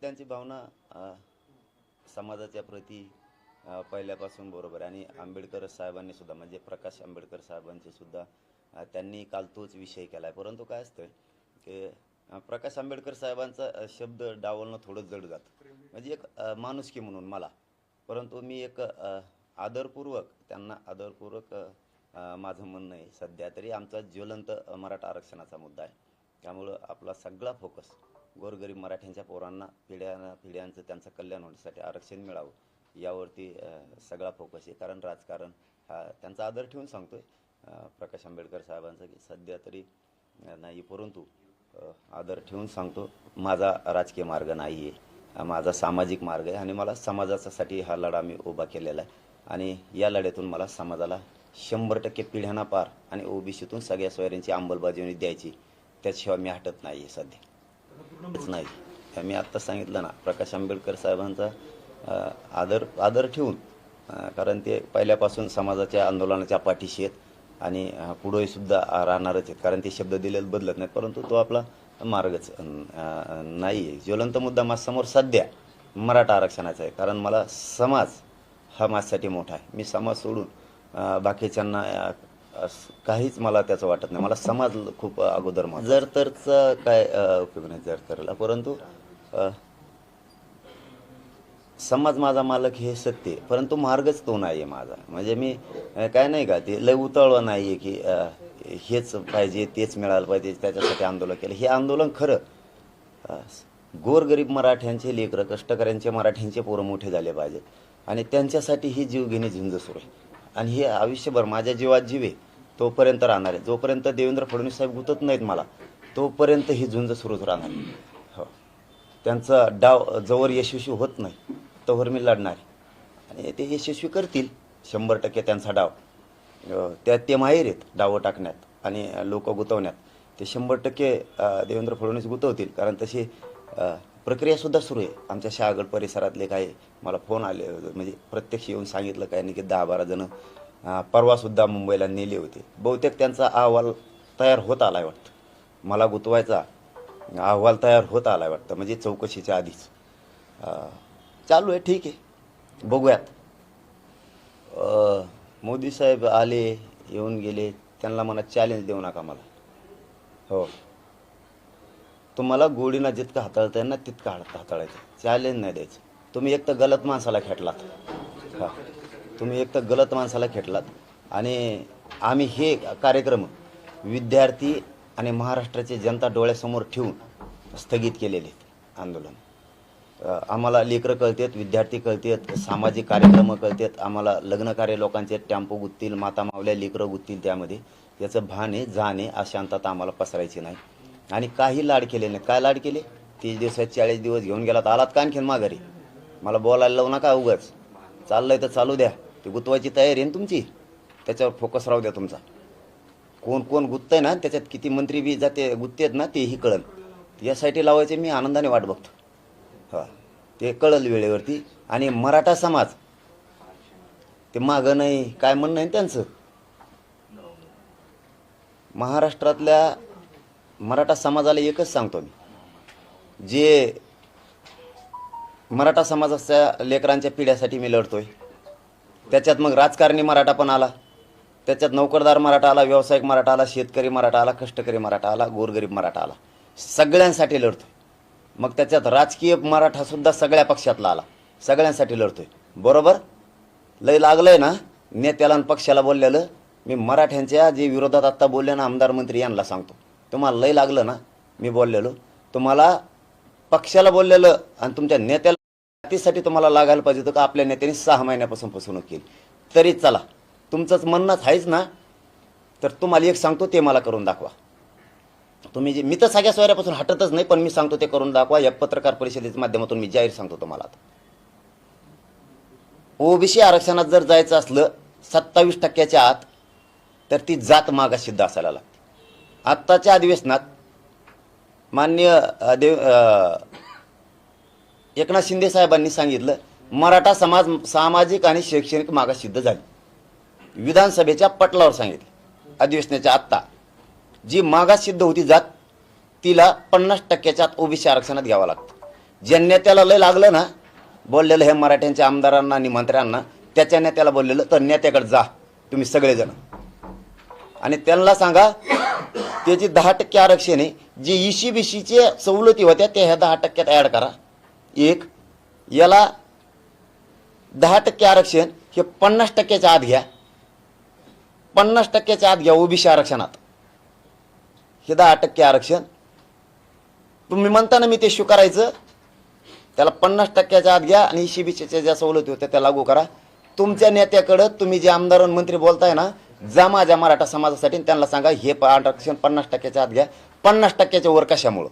त्यांची भावना समाजाच्या प्रती पहिल्यापासून बरोबर आहे. आणि आंबेडकर साहेबांनी सुद्धा म्हणजे प्रकाश आंबेडकर साहेबांचे सुद्धा त्यांनी काल तोच विषय केला आहे परंतु काय असतं की प्रकाश आंबेडकर साहेबांचा शब्द डावलणं थोडं जड जातं. म्हणजे एक माणुसकी म्हणून मला. परंतु मी एक आदरपूर्वक त्यांना आदरपूर्वक माझं म्हणणं आहे. सध्या तरी आमचा ज्वलंत मराठा आरक्षणाचा मुद्दा आहे. त्यामुळं आपला सगळा फोकस गोरगरीब मराठ्यांच्या पोरांना पिढ्या पिढ्यांचं त्यांचं कल्याण होण्यासाठी आरक्षण मिळावं यावरती सगळा फोकस आहे. कारण राजकारण हा त्यांचा आदर ठेवून सांगतोय प्रकाश आंबेडकर साहेबांचं की सध्या तरी नाही परंतु आदर ठेवून सांगतो माझा राजकीय मार्ग नाही आहे. माझा सामाजिक मार्ग आहे आणि मला समाजासाठी हा लढा मी उभा केलेला आहे. आणि या लढ्यातून मला समाजाला शंभर टक्के पिढ्यांना पार आणि ओबीसीतून सगळ्या सोयऱ्यांची अंमलबजावणी द्यायची त्याशिवाय मी हटत नाही आहे सध्या. नाही. मी आत्ता सांगितलं ना प्रकाश आंबेडकर साहेबांचा आदर आदर ठेवून कारण ते पहिल्यापासून समाजाच्या आंदोलनाच्या पाठीशी आहेत आणि अ, पुढे सुद्धा राहणारच आहेत. कारण ते शब्द दिलेले बदलत नाहीत. परंतु तो आपला मार्गच नाही आहे. ज्वलंत मुद्दा माझ्यासमोर सध्या मराठा आरक्षणाचा आहे. कारण मला समाज हा माझ्यासाठी मोठा आहे. मी समाज सोडून बाकीच्यांना काहीच मला त्याचं वाटत नाही. मला समाज खूप अगोदर जर तरचा काय उपयोग नाही जर तरला परंतु समाज माझा मालक हे सत्य आहे. परंतु मार्गच तो नाही आहे माझा. म्हणजे मी काय नाही का ते लय उतळवा नाही आहे की हेच पाहिजे तेच मिळालं पाहिजे त्याच्यासाठी आंदोलन केलं. हे आंदोलन खरं. गोरगरीब मराठ्यांचे लेकरं कष्टकऱ्यांचे मराठ्यांचे पोरं मोठे झाले पाहिजेत आणि त्यांच्यासाठी ही जीवघेणी झुंज सुरू आहे. आणि हे आयुष्यभर माझ्या जीवात जीवे तोपर्यंत राहणार आहे. जोपर्यंत देवेंद्र फडणवीस साहेब गुतत नाहीत मला तोपर्यंत ही झुंज सुरूच राहणार हो. त्यांचा डाव जवळ यशस्वी होत नाही तोवर मी लढणार आहे. आणि ते यशस्वी करतील शंभर टक्के त्यांचा डाव. त्यात ते माहीर आहेत डावं टाकण्यात आणि लोक गुतवण्यात. ते शंभर टक्के देवेंद्र फडणवीस गुतवतील कारण तसे प्रक्रियासुद्धा सुरू आहे. आमच्या शहागड परिसरातले काही मला फोन आले म्हणजे प्रत्यक्ष येऊन सांगितलं काय नाही की दहा बारा जणं परवासुद्धा मुंबईला नेले होते. बहुतेक त्यांचा अहवाल तयार होत आला आहे वाटतं. मला गुतवायचा अहवाल तयार होत आला आहे वाटतं म्हणजे चौकशीच्या आधीच. चालू आहे ठीक आहे. बघूयात. मोदी साहेब आले येऊन गेले त्यांना मला चॅलेंज देऊ नका मला. हो. तुम्हाला गोडीना जितकं हाताळता येईल ना तितकं हात हाताळायचं. चॅलेंज नाही द्यायचं. तुम्ही एक तर गलत माणसाला खेटलात. हा. तुम्ही एक तर गलत माणसाला खेटलात. आणि आम्ही हे कार्यक्रम विद्यार्थी आणि महाराष्ट्राची जनता डोळ्यासमोर ठेवून स्थगित केलेले आंदोलन. आम्हाला लेकरं कळतात विद्यार्थी कळतात सामाजिक कार्यक्रम कळतात आम्हाला लग्नकार्य लोकांचे टॅम्पो गुत्तील माता मावल्या लेकरं गुत्तील त्यामध्ये. याचं भान आहे अशांतात आम्हाला पसरायची नाही. आणि काही लाड केले नाही. काय लाड केले? तीस दिवसात चाळीस दिवस घेऊन गेला तर आलात का आणखीन माघारी? मला बोलायला लावू नका उगाच. चाललंय तर चालू द्या. ती गुतवायची तयारी आहे ना तुमची? त्याच्यावर फोकस राहू द्या तुमचा. कोण कोण गुत्तय ना त्याच्यात किती मंत्री बी जाते गुत्तेत ना तेही कळल यासाठी लावायचे मी आनंदाने वाट बघतो. हा. ते कळल वेळेवरती. आणि मराठा समाज ते मागं नाही काय म्हणणं आहे त्यांचं? महाराष्ट्रातल्या मराठा समाजाला एकच सांगतो मी. जे मराठा समाजाच्या लेकरांच्या पिढ्यासाठी मी लढतोय. त्याच्यात मग राजकारणी मराठा पण आला. त्याच्यात नोकरदार मराठा आला व्यावसायिक मराठा आला शेतकरी मराठा आला कष्टकरी मराठा आला गोरगरीब मराठा आला. सगळ्यांसाठी लढतोय. मग त्याच्यात राजकीय मराठा सुद्धा सगळ्या पक्षातला आला. सगळ्यांसाठी लढतोय. बरोबर? लय लागलंय ना? नेत्याला पक्षाला बोललेलं मी मराठ्यांच्या जे विरोधात आत्ता बोलले ना आमदार मंत्री यांना सांगतो. तुम्हाला लय लागलं ना मी बोललेलो. तुम्हाला पक्षाला बोललेलं आणि तुमच्या नेत्याला जातीसाठी तुम्हाला लागायला पाहिजे होतं का आपल्या नेत्याने सहा महिन्यापासून फसवणूक केली? तरी चला. तुमचंच म्हणणंच आहेच ना. तर तुम्हाला एक सांगतो ते मला करून दाखवा. तुम्ही जे मी तर सगळ्या सोयऱ्यापासून हटतच नाही पण मी सांगतो ते करून दाखवा. या पत्रकार परिषदेच्या माध्यमातून मी जाहीर सांगतो तुम्हाला ओबीसी आरक्षणात जर जायचं असलं सत्तावीस टक्क्याच्या आत तर ती जात मागासिद्ध असायला लागते. आत्ताच्या अधिवेशनात मान्य देव एकनाथ शिंदे साहेबांनी सांगितलं मराठा समाज सामाजिक आणि शैक्षणिक मागास सिद्ध झाली. विधानसभेच्या पटलावर सांगितलं अधिवेशनाच्या आत्ता. जी मागास सिद्ध होती जात तिला पन्नास टक्क्याच्या आत ओबीसी आरक्षणात घ्यावं लागतं. ज्या नेत्याला लय लागलं ना बोललेलं हे मराठ्यांच्या आमदारांना आणि मंत्र्यांना त्याच्या नेत्याला बोललेलं तर नेत्याकडे जा तुम्ही सगळेजण. आणि त्यांना सांगा त्याची दहा टक्के आरक्षण आहे. जे इशी बिशीचे सवलती होत्या त्या ह्या दहा टक्क्यात ॲड करा. एक याला दहा टक्के आरक्षण हे पन्नास टक्क्याच्या आत घ्या. पन्नास टक्क्याच्या आत घ्या ओबीसी आरक्षणात. हे दहा टक्के आरक्षण. तुम्ही म्हणताना मी ते स्वीकारायचं. त्याला पन्नास टक्क्याच्या आत घ्या आणि शिबीच्या ज्या सवलती होत्या त्या लागू करा. तुमच्या नेत्याकडं तुम्ही जे आमदार आणि मंत्री बोलताय ना जा माझ्या मराठा समाजासाठी त्यांना सांगा हे प- आरक्षण पन्नास टक्क्याच्या आत घ्या. पन्नास टक्क्याच्या वर कशामुळं?